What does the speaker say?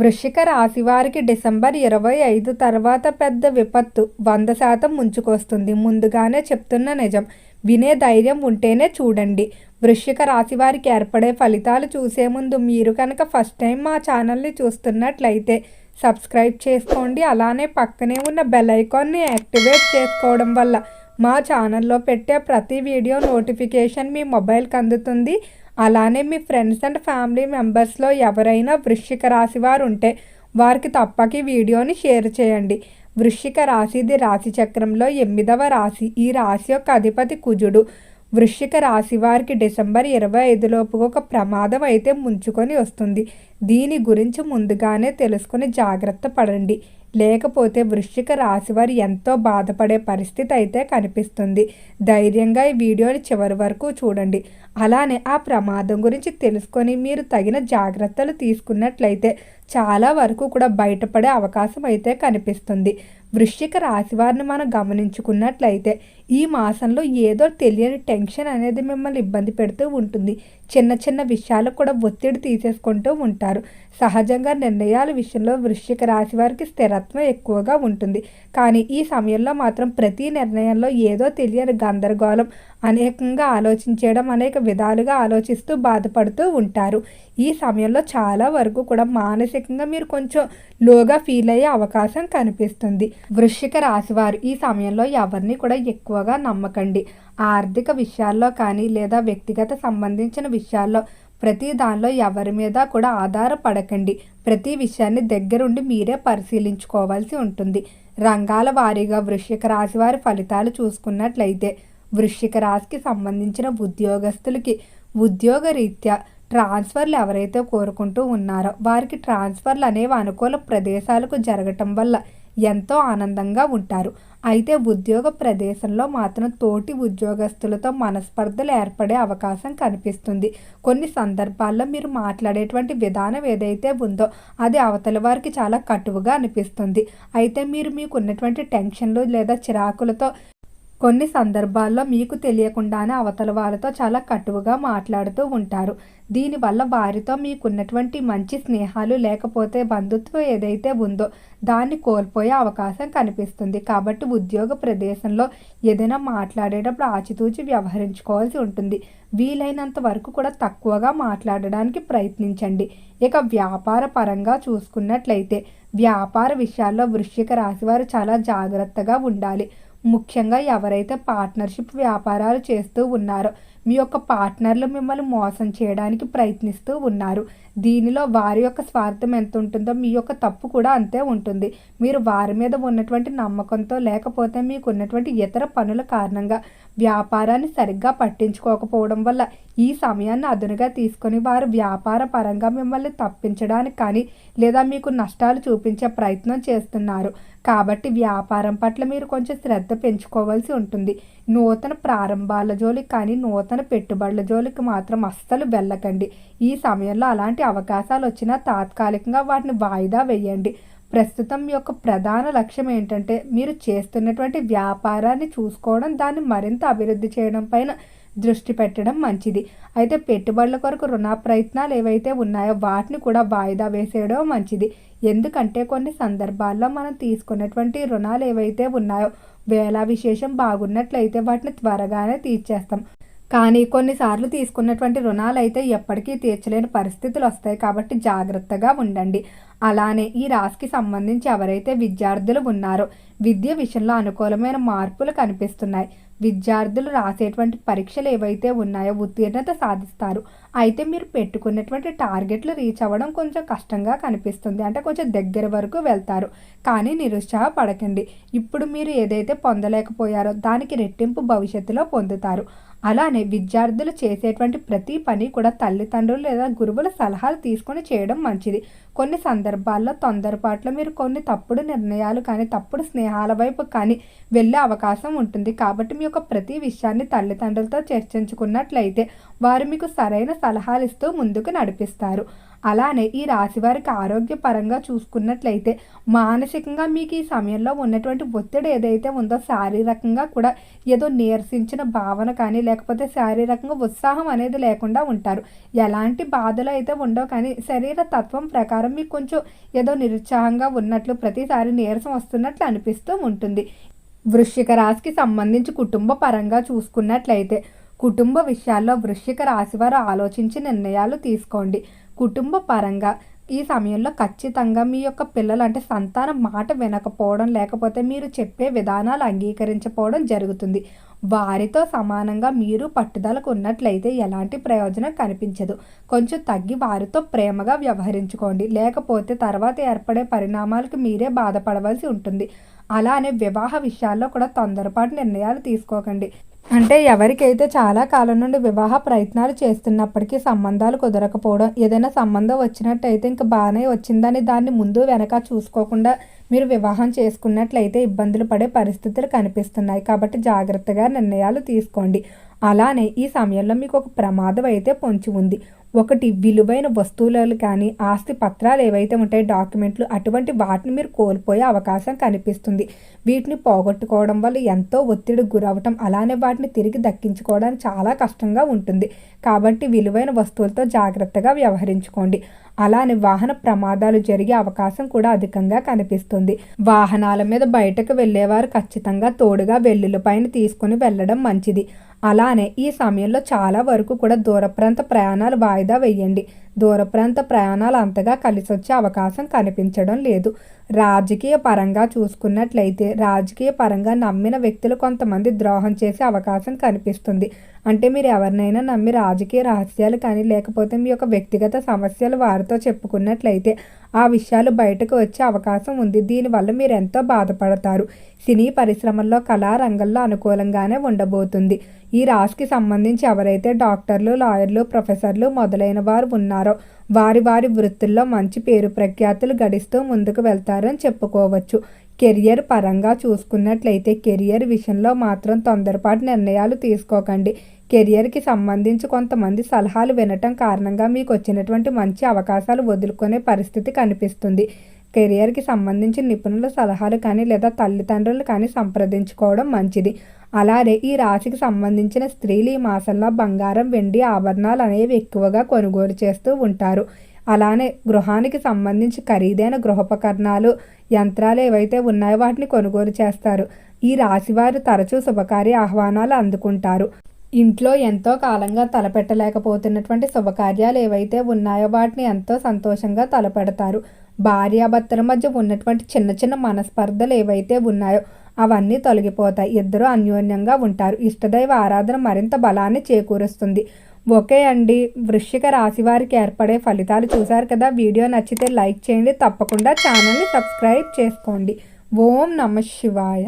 వృశ్చిక రాశి వారికి డిసెంబర్ ఇరవై ఐదు తర్వాత పెద్ద విపత్తు. వంద శాతం ముంచుకొస్తుంది. ముందుగానే చెప్తున్న నిజం. వినే ధైర్యం ఉంటేనే చూడండి. వృశ్చిక రాశి వారికి ఏర్పడే ఫలితాలు చూసే ముందు మీరు కనుక ఫస్ట్ టైం మా ఛానల్ని చూస్తున్నట్లయితే సబ్స్క్రైబ్ చేసుకోండి. అలానే పక్కనే ఉన్న బెల్ ఐకాన్ని యాక్టివేట్ చేసుకోవడం వల్ల మా ఛానల్లో పెట్టే ప్రతి వీడియో నోటిఫికేషన్ మీ మొబైల్కి అందుతుంది. అలానే మీ ఫ్రెండ్స్ అండ్ ఫ్యామిలీ మెంబర్స్లో ఎవరైనా వృశ్చిక రాశి వారు ఉంటే వారికి తప్పక ఈ వీడియోని షేర్ చేయండి. వృశ్చిక రాశిది రాశి చక్రంలో ఎనిమిదవ రాశి. ఈ రాశి యొక్క అధిపతి కుజుడు. వృశ్చిక రాశి వారికి డిసెంబర్ ఇరవై ఐదులోపు ఒక ప్రమాదం అయితే ముంచుకొని వస్తుంది. దీని గురించి ముందుగానే తెలుసుకొని జాగ్రత్త పడండి. లేకపోతే వృశ్చిక రాశి వారు ఎంతో బాధపడే పరిస్థితి అయితే కనిపిస్తుంది. ధైర్యంగా ఈ వీడియోని చివరి వరకు చూడండి. అలానే ఆ ప్రమాదం గురించి తెలుసుకొని మీరు తగిన జాగ్రత్తలు తీసుకున్నట్లయితే చాలా వరకు కూడా బయటపడే అవకాశం అయితే కనిపిస్తుంది. వృశ్చిక రాశి వారిని మనం గమనించుకున్నట్లయితే ఈ మాసంలో ఏదో తెలియని టెన్షన్ అనేది మిమ్మల్ని ఇబ్బంది పెడుతూ ఉంటుంది. చిన్న చిన్న విషయాలకు కూడా ఒత్తిడి తీసేసుకుంటూ ఉంటారు. సహజంగా నిర్ణయాల విషయంలో వృశ్చిక రాశి వారికి స్థిరత్వం ఎక్కువగా ఉంటుంది. కానీ ఈ సమయంలో మాత్రం ప్రతి నిర్ణయంలో ఏదో తెలియని గందరగోళం అనేకంగా ఆలోచించడం అనేక విధాలుగా ఆలోచిస్తూ బాధపడుతూ ఉంటారు. ఈ సమయంలో చాలా వరకు కూడా మానసికంగా మీరు కొంచెం లోగా ఫీల్ అయ్యే అవకాశం కనిపిస్తుంది. వృశ్చిక రాశివారు ఈ సమయంలో ఎవరిని కూడా ఎక్కువగా నమ్మకండి. ఆర్థిక విషయాల్లో కానీ లేదా వ్యక్తిగత సంబంధించిన విషయాల్లో ప్రతి దానిలో ఎవరి మీద కూడా ఆధారపడకండి. ప్రతి విషయాన్ని దగ్గరుండి మీరే పరిశీలించుకోవాల్సి ఉంటుంది. రంగాల వారీగా వృశ్చిక రాశి వారి ఫలితాలు చూసుకున్నట్లయితే వృశ్చిక రాశికి సంబంధించిన ఉద్యోగస్తులకి ఉద్యోగ రీత్యా ట్రాన్స్ఫర్లు ఎవరైతే కోరుకుంటూ ఉన్నారో వారికి ట్రాన్స్ఫర్లు అనేవి అనుకూల ప్రదేశాలకు జరగటం వల్ల ఎంతో ఆనందంగా ఉంటారు. అయితే ఉద్యోగ ప్రదేశంలో మాత్రం తోటి ఉద్యోగస్తులతో మనస్పర్ధలు ఏర్పడే అవకాశం కనిపిస్తుంది. కొన్ని సందర్భాల్లో మీరు మాట్లాడేటువంటి విధానం ఏదైతే ఉందో అది అవతల వారికి చాలా కటువుగా అనిపిస్తుంది. అయితే మీరు మీకు ఉన్నటువంటి టెన్షన్లు లేదా చిరాకులతో కొన్ని సందర్భాల్లో మీకు తెలియకుండానే అవతల వాళ్ళతో చాలా కటువుగా మాట్లాడుతూ ఉంటారు. దీనివల్ల వారితో మీకున్నటువంటి మంచి స్నేహాలు లేకపోతే బంధుత్వం ఏదైతే ఉందో దాన్ని కోల్పోయే అవకాశం కనిపిస్తుంది. కాబట్టి ఉద్యోగ ప్రదేశంలో ఏదైనా మాట్లాడేటప్పుడు ఆచితూచి వ్యవహరించుకోవాల్సి ఉంటుంది. వీలైనంత వరకు కూడా తక్కువగా మాట్లాడడానికి ప్రయత్నించండి. ఇక వ్యాపార పరంగా చూసుకున్నట్లయితే వ్యాపార విషయాల్లో వృశ్చిక రాశి వారు చాలా జాగ్రత్తగా ఉండాలి. ముఖ్యంగా ఎవరైతే పార్ట్నర్షిప్ వ్యాపారాలు చేస్తూ ఉన్నారో మీ యొక్క పార్ట్నర్లు మిమ్మల్ని మోసం చేయడానికి ప్రయత్నిస్తూ ఉన్నారు. దీనిలో వారి యొక్క స్వార్థం ఎంత ఉంటుందో మీ యొక్క తప్పు కూడా అంతే ఉంటుంది. మీరు వారి మీద ఉన్నటువంటి నమ్మకంతో లేకపోతే మీకు ఉన్నటువంటి ఇతర పనుల కారణంగా వ్యాపారాన్ని సరిగ్గా పట్టించుకోకపోవడం వల్ల ఈ సమయాన్ని అదునుగా తీసుకొని వారు వ్యాపార పరంగా మిమ్మల్ని తప్పించడానికి కానీ లేదా మీకు నష్టాలు చూపించే ప్రయత్నం చేస్తున్నారు. కాబట్టి వ్యాపారం పట్ల మీరు కొంచెం శ్రద్ధ పెంచుకోవాల్సి ఉంటుంది. నూతన ప్రారంభాల జోలికి కానీ నూతన పెట్టుబడుల జోలికి మాత్రం అస్సలు వెళ్ళకండి. ఈ సమయంలో అలాంటి అవకాశాలు వచ్చినా తాత్కాలికంగా వాటిని వాయిదా వేయండి. ప్రస్తుతం యొక్క ప్రధాన లక్ష్యం ఏంటంటే మీరు చేస్తున్నటువంటి వ్యాపారాన్ని చూసుకోవడం దాన్ని మరింత అభివృద్ధి చేయడం పైన దృష్టి పెట్టడం మంచిది. అయితే పెట్టుబడుల కొరకు రుణ ప్రయత్నాలు ఏవైతే ఉన్నాయో వాటిని కూడా వాయిదా వేసేయడం మంచిది. ఎందుకంటే కొన్ని సందర్భాల్లో మనం తీసుకున్నటువంటి రుణాలు ఏవైతే ఉన్నాయో వేళ విశేషం బాగున్నట్లయితే వాటిని త్వరగానే తీర్చేస్తాం. కానీ కొన్నిసార్లు తీసుకున్నటువంటి రుణాలు అయితే ఎప్పటికీ తీర్చలేని పరిస్థితులు వస్తాయి కాబట్టి జాగ్రత్తగా ఉండండి. అలానే ఈ రాశికి సంబంధించి ఎవరైతే విద్యార్థులు ఉన్నారో విద్య విషయంలో అనుకూలమైన మార్పులు కనిపిస్తున్నాయి. విద్యార్థులు రాసేటువంటి పరీక్షలు ఏవైతే ఉన్నాయో ఉత్తీర్ణత సాధిస్తారు. అయితే మీరు పెట్టుకున్నటువంటి టార్గెట్లు రీచ్ అవ్వడం కొంచెం కష్టంగా కనిపిస్తుంది. అంటే కొంచెం దగ్గర వరకు వెళ్తారు. కానీ నిరుత్సాహపడకండి. ఇప్పుడు మీరు ఏదైతే పొందలేకపోయారో దానికి రెట్టింపు భవిష్యత్తులో పొందుతారు. అలానే విద్యార్థులు చేసేటువంటి ప్రతి పని కూడా తల్లిదండ్రులు లేదా గురువుల సలహాలు తీసుకొని చేయడం మంచిది. కొన్ని సందర్భాల్లో తొందరపాట్లో మీరు కొన్ని తప్పుడు నిర్ణయాలు కానీ తప్పుడు స్నేహాల వైపు కానీ వెళ్ళే అవకాశం ఉంటుంది. కాబట్టి మీ యొక్క ప్రతి విషయాన్ని తల్లిదండ్రులతో చర్చించుకున్నట్లయితే వారు మీకు సరైన సలహాలు ఇస్తూ ముందుకు నడిపిస్తారు. అలానే ఈ రాశి వారికి ఆరోగ్యపరంగా చూసుకున్నట్లయితే మానసికంగా మీకు ఈ సమయంలో ఉన్నటువంటి ఒత్తిడి ఏదైతే ఉందో శారీరకంగా కూడా ఏదో నీరసించిన భావన కానీ లేకపోతే శారీరకంగా ఉత్సాహం అనేది లేకుండా ఉంటారు. ఎలాంటి బాధలు అయితే ఉండవు కానీ శరీర తత్వం ప్రకారం మీకు కొంచెం ఏదో నిరుత్సాహంగా ఉన్నట్లు ప్రతిసారి నీరసం వస్తున్నట్లు అనిపిస్తూ ఉంటుంది. వృశ్చిక రాశికి సంబంధించి కుటుంబ పరంగా చూసుకున్నట్లయితే కుటుంబ విషయాల్లో వృశ్చిక రాశి వారు ఆలోచించి నిర్ణయాలు తీసుకోండి. కుటుంబ పరంగా ఈ సమయంలో ఖచ్చితంగా మీ యొక్క పిల్లలు అంటే సంతానం మాట వినకపోవడం లేకపోతే మీరు చెప్పే విధానాలు అంగీకరించకపోవడం జరుగుతుంది. వారితో సమానంగా మీరు పట్టుదలకు ఉన్నట్లయితే ఎలాంటి ప్రయోజనం కనిపించదు. కొంచెం తగ్గి వారితో ప్రేమగా వ్యవహరించుకోండి. లేకపోతే తర్వాత ఏర్పడే పరిణామాలకు మీరే బాధపడవలసి ఉంటుంది. అలానే వివాహ విషయాల్లో కూడా తొందరపాటు నిర్ణయాలు తీసుకోకండి. అంటే ఎవరికైతే చాలా కాలం నుండి వివాహ ప్రయత్నాలు చేస్తున్నప్పటికీ సంబంధాలు కుదరకపోవడం ఏదైనా సంబంధం వచ్చినట్టయితే ఇంకా బాగానే వచ్చిందని దాన్ని ముందు వెనక చూసుకోకుండా మీరు వివాహం చేసుకున్నట్లయితే ఇబ్బందులు పడే పరిస్థితులు కనిపిస్తున్నాయి. కాబట్టి జాగ్రత్తగా నిర్ణయాలు తీసుకోండి. అలానే ఈ సమయంలో మీకు ఒక ప్రమాదం అయితే పొంచి ఉంది. ఒకటి విలువైన వస్తువులు కానీ ఆస్తి పత్రాలు ఏవైతే ఉంటాయో డాక్యుమెంట్లు అటువంటి వాటిని మీరు కోల్పోయే అవకాశం కనిపిస్తుంది. వీటిని పోగొట్టుకోవడం వల్ల ఎంతో ఒత్తిడి గురవటం అలానే వాటిని తిరిగి దక్కించుకోవడానికి చాలా కష్టంగా ఉంటుంది. కాబట్టి విలువైన వస్తువులతో జాగ్రత్తగా వ్యవహరించుకోండి. అలానే వాహన ప్రమాదాలు జరిగే అవకాశం కూడా అధికంగా కనిపిస్తుంది. వాహనాల మీద బయటకు వెళ్ళేవారు ఖచ్చితంగా తోడుగా వెల్లుల్లిపైన తీసుకుని వెళ్ళడం మంచిది. అలానే ఈ సమయంలో చాలా వరకు కూడా దూర ప్రాంత ప్రయాణాలు వాయిదా వేయండి. దూర ప్రాంత ప్రయాణాలు అంతగా కలిసి వచ్చే అవకాశం కనిపించడం లేదు. రాజకీయ పరంగా చూసుకున్నట్లయితే రాజకీయ పరంగా నమ్మిన వ్యక్తులు కొంతమంది ద్రోహం చేసే అవకాశం కనిపిస్తుంది. అంటే మీరు ఎవరినైనా నమ్మి రాజకీయ రహస్యాలు కానీ లేకపోతే మీ యొక్క వ్యక్తిగత సమస్యలు వారితో చెప్పుకున్నట్లయితే ఆ విషయాలు బయటకు వచ్చే అవకాశం ఉంది. దీనివల్ల మీరు ఎంతో బాధపడతారు. సినీ పరిశ్రమల్లో కళారంగంలో అనుకూలంగానే ఉండబోతుంది. ఈ రాశికి సంబంధించి ఎవరైతే డాక్టర్లు లాయర్లు ప్రొఫెసర్లు మొదలైన వారు ఉన్నారో వారి వారి వృత్తుల్లో మంచి పేరు ప్రఖ్యాతులు గడిస్తూ ముందుకు వెళ్తారని చెప్పుకోవచ్చు. కెరియర్ పరంగా చూసుకున్నట్లయితే కెరియర్ విషయంలో మాత్రం తొందరపాటు నిర్ణయాలు తీసుకోకండి. కెరియర్కి సంబంధించి కొంతమంది సలహాలు వినటం కారణంగా మీకు వచ్చినటువంటి మంచి అవకాశాలు వదులుకునే పరిస్థితి కనిపిస్తుంది. కెరియర్కి సంబంధించి నిపుణుల సలహాలు కానీ లేదా తల్లిదండ్రులు కానీ సంప్రదించుకోవడం మంచిది. అలానే ఈ రాశికి సంబంధించిన స్త్రీలు ఈ మాసంలో బంగారం వెండి ఆభరణాలు అనేవి ఎక్కువగా కొనుగోలు చేస్తూ ఉంటారు. అలానే గృహానికి సంబంధించి ఖరీదైన గృహోపకరణాలు యంత్రాలు ఏవైతే ఉన్నాయో వాటిని కొనుగోలు చేస్తారు. ఈ రాశివారు తరచూ శుభకార్య ఆహ్వానాలు అందుకుంటారు. ఇంట్లో ఎంతో కాలంగా తలపెట్టలేకపోతున్నటువంటి శుభకార్యాలు ఏవైతే ఉన్నాయో వాటిని ఎంతో సంతోషంగా తలపెడతారు. భార్యాభర్తల మధ్య ఉన్నటువంటి చిన్న చిన్న మనస్పర్ధలు ఏవైతే ఉన్నాయో అవన్నీ తొలగిపోతాయి. ఇద్దరు అన్యోన్యంగా ఉంటారు. ఇష్టదైవ ఆరాధన మరింత బలాన్ని చేకూరుస్తుంది. ఓకే అండి. వృశ్చిక రాశి వారికి ఏర్పడే ఫలితాలు చూశారు కదా. వీడియో నచ్చితే లైక్ చేయండి. తప్పకుండా ఛానల్ని సబ్స్క్రైబ్ చేసుకోండి. ఓం నమ శివాయ.